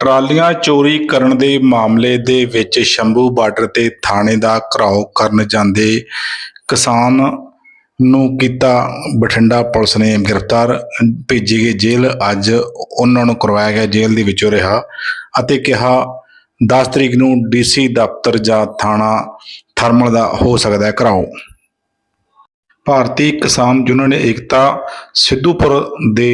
ਟਰਾਲੀਆਂ ਚੋਰੀ ਕਰਨ ਦੇ ਮਾਮਲੇ ਦੇ ਵਿੱਚ ਸ਼ੰਭੂ ਬਾਰਡਰ ਤੇ ਥਾਣੇ ਦਾ ਘਰਾਓ ਕਰਨ ਜਾਂਦੇ ਕਿਸਾਨ ਨੂੰ ਕੀਤਾ ਬਠਿੰਡਾ ਪੁਲਿਸ ਨੇ ਗ੍ਰਿਫਤਾਰ, ਭੇਜੀ ਗਈ ਜੇਲ੍ਹ। ਅੱਜ ਉਹਨਾਂ ਨੂੰ ਕਰਵਾਇਆ ਗਿਆ ਜੇਲ੍ਹ ਦੇ ਵਿੱਚੋਂ ਰਿਹਾ ਅਤੇ ਕਿਹਾ 10 ਤਰੀਕ ਨੂੰ ਡੀਸੀ ਦਫ਼ਤਰ ਜਾਂ ਥਾਣਾ ਥਰਮਲ ਦਾ ਹੋ ਸਕਦਾ ਹੈ ਘਿਰਾਓ। ਭਾਰਤੀ ਕਿਸਾਨ ਯੂਨੀਅਨ ਏਕਤਾ ਸਿੱਧੂਪੁਰ ਦੇ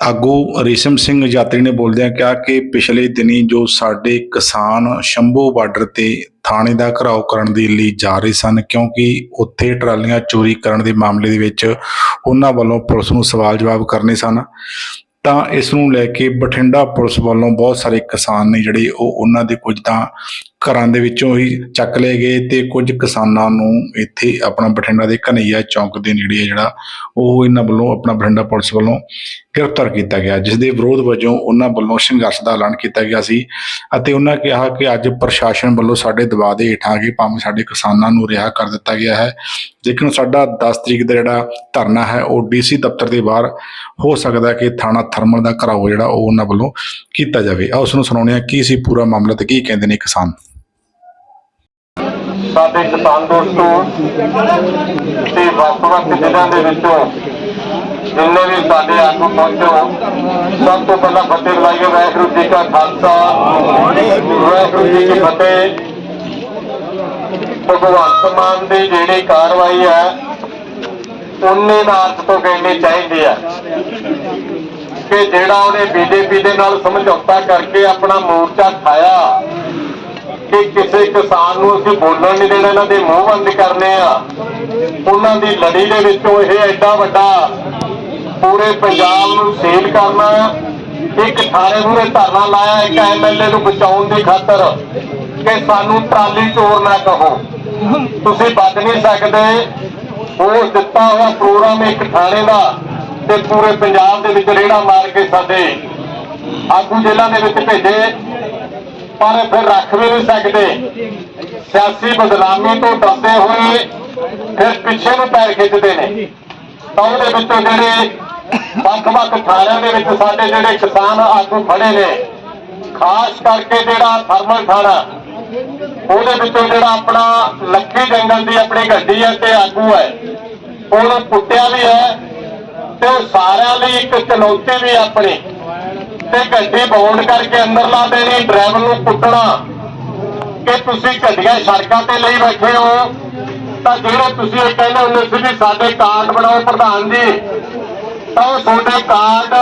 ਆਗੂ ਰੇਸ਼ਮ ਸਿੰਘ ਯਾਤਰੀ ਨੇ ਬੋਲਦਿਆਂ ਕਿਹਾ ਕਿ ਪਿਛਲੇ ਦਿਨੀ ਜੋ ਸਾਡੇ ਕਿਸਾਨ ਸ਼ੰਭੂ ਬਾਰਡਰ ਤੇ ਥਾਣੇ ਦਾ ਘਰਾਓ ਕਰਨ ਦੇ ਲਈ ਜਾ ਰਹੇ ਸਨ, ਕਿਉਂਕਿ ਉੱਥੇ ਟਰਾਲੀਆਂ ਚੋਰੀ ਕਰਨ ਦੇ ਮਾਮਲੇ ਦੇ ਵਿੱਚ ਉਹਨਾਂ ਵੱਲੋਂ ਪੁਲਿਸ ਨੂੰ ਸਵਾਲ ਜਵਾਬ ਕਰਨੇ ਸਨ, ਤਾਂ ਇਸ ਨੂੰ ਲੈ ਕੇ ਬਠਿੰਡਾ ਪੁਲਿਸ ਵੱਲੋਂ ਬਹੁਤ ਸਾਰੇ ਕਿਸਾਨ ਨੇ ਜਿਹੜੇ ਉਹ ਉਹਨਾਂ ਦੇ ਕੁਝ ਤਾਂ ਘਰਾਂ ਦੇ ਵਿੱਚੋਂ ਹੀ ਚੱਕ ਲਏ ਗਏ ਤੇ ਕੁਝ ਕਿਸਾਨਾਂ ਨੂੰ ਇੱਥੇ ਆਪਣਾ ਬਠਿੰਡਾ ਦੇ ਕਨਈਆ ਚੌਂਕ ਦੇ ਨੇੜੇ ਆ ਜਿਹੜਾ, ਉਹ ਇਹਨਾਂ ਵੱਲੋਂ ਆਪਣਾ ਬਠਿੰਡਾ ਪੁਲਿਸ ਵੱਲੋਂ ਗ੍ਰਿਫਤਾਰ ਕੀਤਾ ਗਿਆ ਜਿਸ ਦੇ ਵਿਰੋਧ ਵਜੋਂ ਉਹਨਾਂ ਵੱਲੋਂ ਸੰਘਰਸ਼ ਦਾ ਐਲਾਨ ਕੀਤਾ ਗਿਆ ਸੀ ਅਤੇ ਉਹਨਾਂ ਕਿਹਾ ਕਿ ਅੱਜ ਪ੍ਰਸ਼ਾਸਨ ਵੱਲੋਂ ਸਾਡੇ ਦਬਾਅ ਦੇ ਹੇਠਾਂ ਆ ਕੇ ਭਾਵੇਂ ਸਾਡੇ ਕਿਸਾਨਾਂ ਨੂੰ ਰਿਹਾ ਕਰ ਦਿੱਤਾ ਗਿਆ ਹੈ, ਲੇਕਿਨ ਸਾਡਾ 10 ਤਰੀਕ ਦਾ ਜਿਹੜਾ ਧਰਨਾ ਹੈ, ਉਹ ਡੀਸੀ ਦਫ਼ਤਰ ਦੇ ਬਾਹਰ ਹੋ ਸਕਦਾ ਕਿ ਥਾਣਾ ਥਰਮਲ ਦਾ ਘਰਾਓ ਜਿਹੜਾ ਉਹ ਉਹਨਾਂ ਵੱਲੋਂ ਕੀਤਾ ਜਾਵੇ। ਆਓ ਉਸ ਨੂੰ ਸੁਣਾਉਂਦੇ ਹਾਂ, ਕੀ ਸੀ ਪੂਰਾ ਮਾਮਲਾ ਤੇ ਕੀ ਕਹਿੰਦੇ ਨੇ ਕਿਸਾਨ? ਸਾਡੇ ਕਿਸਾਨ ਦੋਸਤੋ, ਤੇ ਵੱਖ-ਵੱਖ ਜ਼ਿਲ੍ਹਿਆਂ ਦੇ ਵਿੱਚੋਂ ਜਿੰਨੇ ਵੀ ਸਾਡੇ ਆਗੂ ਪਹੁੰਚੋ ਸਭ ਤੋਂ ਪਹਿਲਾਂ ਫਤਿਹ ਬੁਲਾਈਏ, ਵਾਹਿਗੁਰੂ ਜੀ ਕਾ ਖਾਲਸਾ। ਵਾਹਿਗੁਰੂ ਜੀ ਕੀ ਫਤਿਹ। ਭਗਵੰਤ ਮਾਨ ਦੀ ਜਿਹੜੀ ਕਾਰਵਾਈ ਹੈ, ਉਹਨੇ ਦਾ ਅਰਥ ਤੋਂ ਕਹਿਣੀ ਚਾਹੀਦੀ ਹੈ। ਕਿ ਜਿਹੜਾ ਉਹਨੇ ਬੀਜੇਪੀ ਦੇ ਨਾਲ ਸਮਝੌਤਾ ਕਰਕੇ ਆਪਣਾ ਮੋਰਚਾ ਖਾਇਆ, ਕਿ ਕਿਸੇ ਕਿਸਾਨ ਨੂੰ ਅਸੀਂ ਬੋਲਣ ਨਹੀਂ ਦੇਣਾ, ਇਹਨਾਂ ਦੇ ਮੂੰਹ ਬੰਦ ਕਰਨੇ ਆ। ਉਹਨਾਂ ਦੀ ਲੜੀ ਦੇ ਵਿੱਚੋਂ ਇਹ ਐਡਾ ਵੱਡਾ ਪੂਰੇ ਪੰਜਾਬ ਨੂੰ ਸੀਲ ਕਰਨਾ ਇੱਕ ਥਾਣੇ ਮੂਹਰੇ ਧਰਨਾ ਲਾਇਆ, ਇੱਕ ਐਮਐਲਏ ਨੂੰ ਬਚਾਉਣ ਦੀ ਖਾਤਰ ਕਿ ਸਾਨੂੰ ਟਰਾਲੀ ਚੋਰ ਨਾ ਕਹੋ। ਤੁਸੀਂ ਬਚ ਨਹੀਂ ਸਕਦੇ। ਉਹ ਦਿੱਤਾ ਹੋਇਆ ਪ੍ਰੋਗਰਾਮ ਇੱਕ ਥਾਣੇ ਦਾ ਤੇ ਪੂਰੇ ਪੰਜਾਬ ਦੇ ਵਿੱਚ ਰੇੜਾ ਮਾਰ ਕੇ ਸਾਡੇ ਆਗੂ ਜ਼ਿਲ੍ਹਾ ਦੇ ਵਿੱਚ ਭੇਜੇ। ਪਰ ਫਿਰ ਰੱਖ ਵੀ ਨਹੀਂ ਸਕਦੇ। ਸਿਆਸੀ ਬਦਨਾਮੀ ਤੋਂ ਡਰਦੇ ਹੋਏ ਫਿਰ ਪਿੱਛੇ ਨੂੰ ਪੈਰ ਖਿੱਚਦੇ ਨੇ। ਤਾਂ ਉਹਦੇ ਵਿੱਚੋਂ ਜਿਹੜੇ ਵੱਖ-ਵੱਖ ਥਾਣਿਆਂ ਦੇ ਵਿੱਚ ਸਾਡੇ ਜਿਹੜੇ ਕਿਸਾਨ ਆਗੂ ਖੜੇ ਨੇ, ਖਾਸ ਕਰਕੇ ਜਿਹੜਾ ਥਰਮਲ ਥਾਣਾ, ਉਹਦੇ ਵਿੱਚੋਂ ਜਿਹੜਾ ਆਪਣਾ ਲੱਖੀ ਜੰਗਲ ਦੀ ਆਪਣੀ ਗੱਡੀ ਹੈ ਤੇ ਆਗੂ ਹੈ, ਉਹਨੂੰ ਪੁੱਟਿਆ ਵੀ ਹੈ ਤੇ ਉਹ ਸਾਰਿਆਂ ਲਈ ਇੱਕ ਚੁਣੌਤੀ ਵੀ ਆਪਣੀ, ਤੇ ਗੱਡੀ ਬੌਂਡ ਕਰਕੇ ਅੰਦਰ ਲਾ ਦੇਣੀ, ਡਰਾਈਵਰ ਨੂੰ ਕੁੱਟਣਾ ਕਿ ਤੁਸੀਂ ਗੱਡੀਆਂ ਸੜਕਾਂ ਤੇ ਲਈ ਬੈਠੇ ਹੋ, ਤਾਂ ਜਿਹੜੇ ਤੁਸੀਂ ਇਹ ਕਹਿੰਦੇ ਹੁੰਦੇ ਸੀ ਵੀ ਸਾਡੇ ਕਾਰਡ ਬਣਾਓ ਪ੍ਰਧਾਨ ਜੀ ਤਾਂ ਉਹ ਤੁਹਾਡੇ ਕਾਰਡ,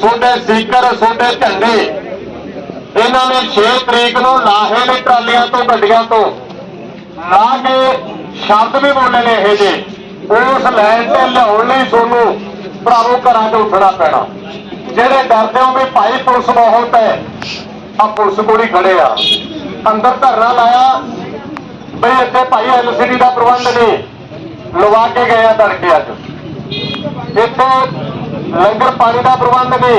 ਤੁਹਾਡੇ ਸਟicker ਤੁਹਾਡੇ ਝੰਡੇ, ਇਹਨਾਂ ਨੇ 6 ਤਰੀਕ ਨੂੰ ਲਾਹੇ ਨੇ ਟਰਾਲੀਆਂ ਤੋਂ, ਗੱਡੀਆਂ ਤੋਂ ਲਾ ਕੇ ਸ਼ਬਦ ਵੀ ਬੋਲੇ ਨੇ ਇਹ ਜੇ ਉਸ ਲਾਈਨ ਤੇ ਲਿਆਉਣ ਲਈ ਤੁਹਾਨੂੰ ਭਰਾਵੋ ਘਰਾਂ ਤੋਂ ਉੱਠਣਾ ਪੈਣਾ। ਜਿਹੜੇ ਡਰਦੇ ਹੋ ਵੀ ਭਾਈ ਪੁਲਿਸ ਬਹੁਤ ਹੈ ਆ ਪੁਲਿਸ ਕੋਲ ਹੀ ਖੜੇ ਆ। ਅੰਦਰ ਧਰਨਾ ਲਾਇਆ, ਬਈ ਇੱਥੇ ਭਾਈ ਐਲਸੀਡੀ ਦਾ ਪ੍ਰਬੰਧ ਨਹੀਂ, ਲਵਾ ਕੇ ਗਏ ਆ ਤੜਕੇ ਅੱਜ। ਇੱਥੇ ਲੰਗਰ ਪਾਣੀ ਦਾ ਪ੍ਰਬੰਧ ਨੇ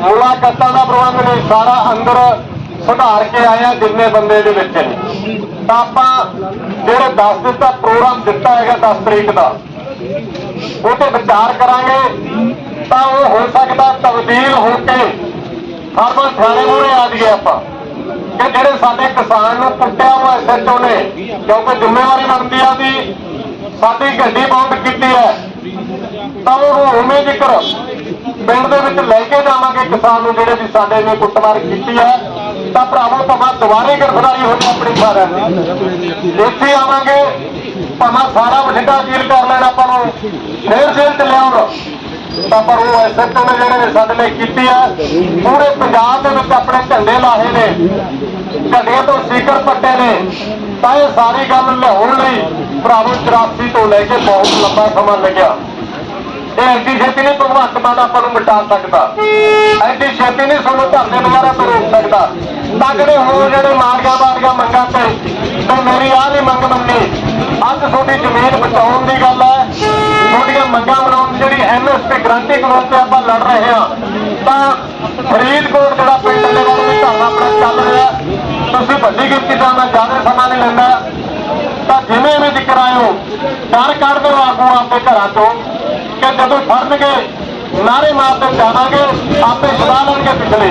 ਮੁਲਾਕਾਤਾਂ ਦਾ ਪ੍ਰਬੰਧ ਨੇ ਸਾਰਾ ਅੰਦਰ ਸੁਧਾਰ ਕੇ ਆਇਆ ਜਿੰਨੇ ਬੰਦੇ ਦੇ ਵਿੱਚ ਨੇ। ਤਾਂ ਆਪਾਂ ਜਿਹੜੇ 10 ਦਿਨ ਦਾ ਪ੍ਰੋਗਰਾਮ ਦਿੱਤਾ ਹੈਗਾ 10 ਤਰੀਕ ਦਾ ਉਹ ਤੇ ਵਿਚਾਰ ਕਰਾਂਗੇ, ਤਾਂ ਉਹ ਹੋ ਸਕਦਾ ਤਬਦੀਲ ਹੋ ਕੇ ਹਰਮਨ ਥਾਣੇ ਮੂਹਰੇ ਆ ਜਾਈਏ ਆਪਾਂ। ਕਿ ਜਿਹੜੇ ਸਾਡੇ ਕਿਸਾਨ ਨੂੰ ਕੁੱਟਿਆ ਹੋਇਆ ਐਸਐਚਓ ਨੇ, ਕਿਉਂਕਿ ਜ਼ਿੰਮੇਵਾਰੀ ਬਣਦੀ ਆ ਦੀ ਸਾਡੀ ਗੱਡੀ ਬੰਦ ਕੀਤੀ ਹੈ। ਤਾਂ ਉਹ ਉਵੇਂ ਜ਼ਿਕਰ ਪਿੰਡ ਦੇ ਵਿੱਚ ਲੈ ਕੇ ਜਾਵਾਂਗੇ ਕਿਸਾਨ ਨੂੰ ਜਿਹੜੇ ਵੀ ਸਾਡੇ ਨੇ ਕੁੱਟਮਾਰ ਕੀਤੀ ਹੈ, ਤਾਂ ਭਰਾਵੋ ਭਾਵੇਂ ਦੁਬਾਰੇ ਗ੍ਰਿਫਤਾਰੀ ਹੋਵੇ ਆਪਣੀ ਸਾਰਿਆਂ ਦੀ। ਇੱਥੇ ਆਵਾਂਗੇ, ਭਾਵੇਂ ਸਾਰਾ ਬਠਿੰਡਾ ਜੀਲ ਕਰ ਲੈਣ ਆਪਾਂ ਨੂੰ, ਫੇਰ ਜੇਲ੍ਹ ਚ ਲਿਆਉਣ। ਤਾਂ ਪਰ ਉਹ ਐਸਐਚਓ ਨੇ ਜਿਹੜੇ ਨੇ ਸਾਡੇ ਲਈ ਕੀਤੀ ਹੈ, ਪੂਰੇ ਪੰਜਾਬ ਦੇ ਵਿੱਚ ਆਪਣੇ ਝੰਡੇ ਲਾਹੇ ਨੇ ਝੰਡੇ ਤੋਂ ਸੀਕਰ ਪੱਟੇ ਨੇ, ਤਾਂ ਇਹ ਸਾਰੀ ਗੱਲ ਲਿਆਉਣ ਲਈ ਭਰਾਵੋ 84 ਤੋਂ ਲੈ ਕੇ ਬਹੁਤ ਲੰਬਾ ਸਮਾਂ ਲੱਗਿਆ। ਇਹ ਐਡੀ ਛੇਤੀ ਨਹੀਂ ਭਗਵੰਤ ਮਾਨ ਆਪਾਂ ਨੂੰ ਮਿਟਾ ਸਕਦਾ। ਐਡੀ ਛੇਤੀ ਨਹੀਂ ਸਾਨੂੰ ਧਰਨੇ ਵਗੈਰਾ ਤੋਂ ਰੋਕ ਸਕਦਾ। ਤਗੜੇ ਹੋ ਜਿਹੜੇ ਮਾਰੀਆਂ ਮਾਰੀਆਂ ਮੰਗਾਂ ਤੇ ਤੇ ਮੇਰੀ ਆਹ ਨਹੀਂ ਮੰਗ ਮੰਨੀ। ਅੱਜ ਤੁਹਾਡੀ ਜ਼ਮੀਨ ਬਚਾਉਣ ਦੀ ਗੱਲ ਹੈ। ਤੁਹਾਡੀਆਂ ਮੰਗਾਂ ਬਣਾਉਣ ਦੀ ਜਿਹੜੀ ਐਮਐਸਪੀ ਗਰੰਟੀ ਕਾਨੂੰਨ ਤੇ ਆਪਾਂ ਲੜ ਰਹੇ ਹਾਂ। ਤਾਂ ਫਰੀਦਕੋਟ ਜਿਹੜਾ ਪਿੰਡ ਦੇ ਵੱਲ ਵੀ ਧਰਨਾ ਆਪਣਾ ਚੱਲ ਰਿਹਾ ਤੁਸੀਂ ਵੱਡੀ ਗਿਣਤੀ ਦਾ ਮੈਂ ਜ਼ਿਆਦਾ ਸਮਾਂ ਨਹੀਂ ਲੈਂਦਾ। ਤਾਂ ਜਿਵੇਂ ਵੀ ਜ਼ਿਕਰ ਆਇਓ, ਡਰ ਕੱਢ ਦਿਓ ਆਗੂ ਆਪਦੇ ਘਰਾਂ ਤੋਂ ਕਿ ਜਦੋਂ ਫੜਨਗੇ ਨਾਰੇ ਮਾਰਦੇ ਜਾਵਾਂਗੇ, ਆਪੇ ਛੁਡਾ ਲੈਣਗੇ ਪਿਛਲੇ।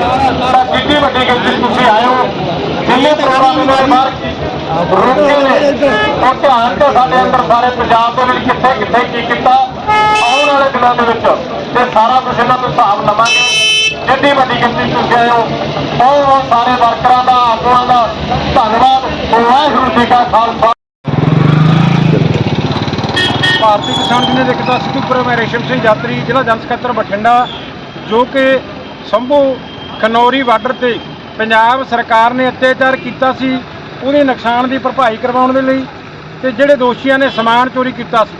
ਤਾਂ ਕਿੰਨੀ ਵੱਡੀ ਗਿਣਤੀ ਤੁਸੀਂ ਆਏ ਹੋ, ਜਿੰਨੇ ਪ੍ਰੋਗਰਾਮ ਦੇ ਬਾਹਰ ਰੁਕੇ ਨੇ, ਉਹ ਧਿਆਨ ਤੇ ਸਾਡੇ ਅੰਦਰ ਸਾਰੇ ਪੰਜਾਬ ਦੇ ਵਿੱਚ ਕਿੱਥੇ ਕਿੱਥੇ ਕੀ ਕੀਤਾ, ਆਉਣ ਵਾਲੇ ਦਿਨਾਂ ਦੇ ਵਿੱਚ ਤੇ ਸਾਰਾ ਕੁਝ ਇਹਨਾਂ ਤੋਂ ਹਿਸਾਬ ਲਵਾਂਗੇ। ਜਿੰਨੀ ਵੱਡੀ ਗਿਣਤੀ ਤੁਸੀਂ ਆਏ ਹੋ, ਬਹੁਤ ਬਹੁਤ ਸਾਰੇ ਵਰਕਰਾਂ ਦਾ, ਆਗੂਆਂ ਦਾ ਧੰਨਵਾਦ। ਵਾਹਿਗੁਰੂ ਜੀ ਕਾ ਖਾਲਸਾ। ਭਾਰਤੀ ਕਿਸਾਨ ਯੂਨੀਅਨ ਦੇ ਕਿਤਾ ਸਿੱਧੂਪੁਰ ਮੈਂ ਰੇਸ਼ਮ ਸਿੰਘ ਯਾਤਰੀ, ਜ਼ਿਲ੍ਹਾ ਜਨ ਸਕੱਤਰ ਬਠਿੰਡਾ, ਜੋ ਕਿ ਸੰਭੂ ਖਨੌਰੀ ਬਾਰਡਰ ਤੇ ਪੰਜਾਬ ਸਰਕਾਰ ਨੇ ਅਤਿਆਚਾਰ ਕੀਤਾ ਸੀ, ਉਹਦੇ ਨੁਕਸਾਨ ਦੀ ਭਰਪਾਈ ਕਰਵਾਉਣ ਦੇ ਲਈ ਤੇ ਜਿਹੜੇ ਦੋਸ਼ੀਆਂ ਨੇ ਸਮਾਨ ਚੋਰੀ ਕੀਤਾ ਸੀ,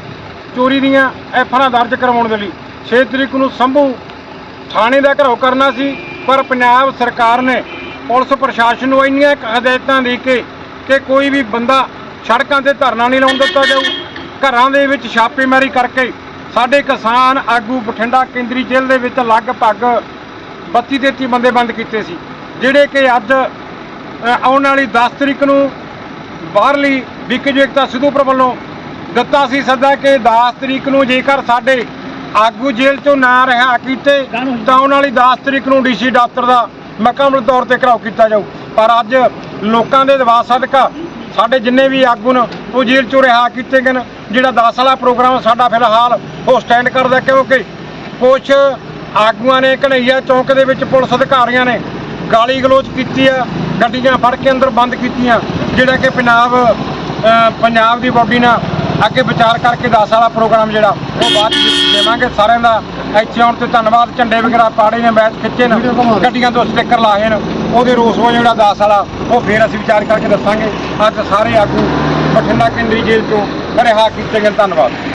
ਚੋਰੀ ਦੀਆਂ ਐਫਆਈਆਰ ਦਰਜ ਕਰਵਾਉਣ ਦੇ ਲਈ। 6 ਤਰੀਕ ਨੂੰ ਸੰਭੂ ਥਾਣੇ ਦਾ ਘਰੋ ਕਰਨਾ ਸੀ, ਪਰ ਪੰਜਾਬ ਸਰਕਾਰ ਨੇ ਪੁਲਿਸ ਪ੍ਰਸ਼ਾਸਨ ਨੂੰ ਇੰਨੀਆਂ ਹਦਾਇਤਾਂ ਦੇ ਕੇ ਕਿ ਕੋਈ ਵੀ ਬੰਦਾ ਸੜਕਾਂ ਤੇ ਧਰਨਾ ਨਹੀਂ ਲਾਉਣ ਦਿੱਤਾ ਜਾਊ। ਘਰਾਂ ਦੇ ਵਿੱਚ ਛਾਪੇਮਾਰੀ ਕਰਕੇ ਸਾਡੇ ਕਿਸਾਨ ਆਗੂ ਬਠਿੰਡਾ ਕੇਂਦਰੀ ਜੇਲ੍ਹ ਦੇ ਵਿੱਚ ਲਗਭਗ 32 33 ਬੰਦੇ ਬੰਦ ਕੀਤੇ ਸੀ, ਜਿਹੜੇ ਕਿ ਅੱਜ ਆਉਣ ਵਾਲੀ 10 ਤਰੀਕ ਨੂੰ ਬਾਹਰਲੀ ਵਿਕਜੇਕਤਾ ਸਿੱਧੂਪੁਰ ਵੱਲੋਂ ਦਿੱਤਾ ਸੀ ਸੱਦਾ ਕਿ 10 ਤਰੀਕ ਨੂੰ ਜੇਕਰ ਸਾਡੇ ਆਗੂ ਜੇਲ੍ਹ ਚੋਂ ਨਾ ਰਿਹਾ ਕੀਤੇ, ਤਾਂ ਆਉਣ ਵਾਲੀ 10 ਤਰੀਕ ਨੂੰ ਡੀਸੀ ਦਫ਼ਤਰ ਦਾ ਮੁਕੰਮਲ ਤੌਰ ਤੇ ਘਰਾਓ ਕੀਤਾ ਜਾਊ। ਪਰ ਅੱਜ ਲੋਕਾਂ ਦੇ ਦਬਾਅ ਸਦਕਾ ਸਾਡੇ ਜਿੰਨੇ ਵੀ ਆਗੂ ਨੇ, ਉਹ ਜੇਲ੍ਹ ਚੋਂ ਰਿਹਾ ਕੀਤੇ ਗਏ ਨੇ, ਜਿਹੜਾ 10 ਵਾਲਾ ਪ੍ਰੋਗਰਾਮ ਸਾਡਾ ਫਿਲਹਾਲ ਉਹ ਸਟੈਂਡ ਕਰਦਾ ਕਿਉਂਕਿ ਕੁਝ ਆਗੂਆਂ ਨੇ ਕਨਈਆ ਚੌਂਕ ਦੇ ਵਿੱਚ ਪੁਲਿਸ ਅਧਿਕਾਰੀਆਂ ਨੇ ਗਾਲੀ ਗਲੋਚ ਕੀਤੀ ਆ ਗੱਡੀਆਂ ਫੜ ਕੇ ਅੰਦਰ ਬੰਦ ਕੀਤੀਆਂ, ਜਿਹੜਾ ਕਿ ਪੰਜਾਬ ਪੰਜਾਬ ਦੀ ਬਾਡੀ ਨਾਲ ਅੱਗੇ ਵਿਚਾਰ ਕਰਕੇ 10 ਵਾਲਾ ਪ੍ਰੋਗਰਾਮ ਜਿਹੜਾ ਉਹ ਬਾਅਦ ਵਿੱਚ ਦੇਵਾਂਗੇ ਸਾਰਿਆਂ ਦਾ। ਇੱਥੇ ਆਉਣ ਤੇ ਧੰਨਵਾਦ ਝੰਡੇ ਵਗੈਰਾ ਪਾੜੇ ਨੇ ਬੈਠ ਖਿੱਚੇ ਨੇ ਗੱਡੀਆਂ ਤੋਂ ਸਟicker ਲਾਏ ਨੇ ਉਹਦੇ ਰੋਸ ਵਜੋਂ ਜਿਹੜਾ 10 ਵਾਲਾ ਉਹ ਫੇਰ ਅਸੀਂ ਵਿਚਾਰ ਕਰਕੇ ਦੱਸਾਂਗੇ। ਅੱਜ ਸਾਰੇ ਆਗੂ ਬਠਿੰਡਾ ਕੇਂਦਰੀ ਜੇਲ੍ਹ ਤੋਂ ਰਿਹਾ ਕੀਤੇ ਗਏ ਧੰਨਵਾਦ।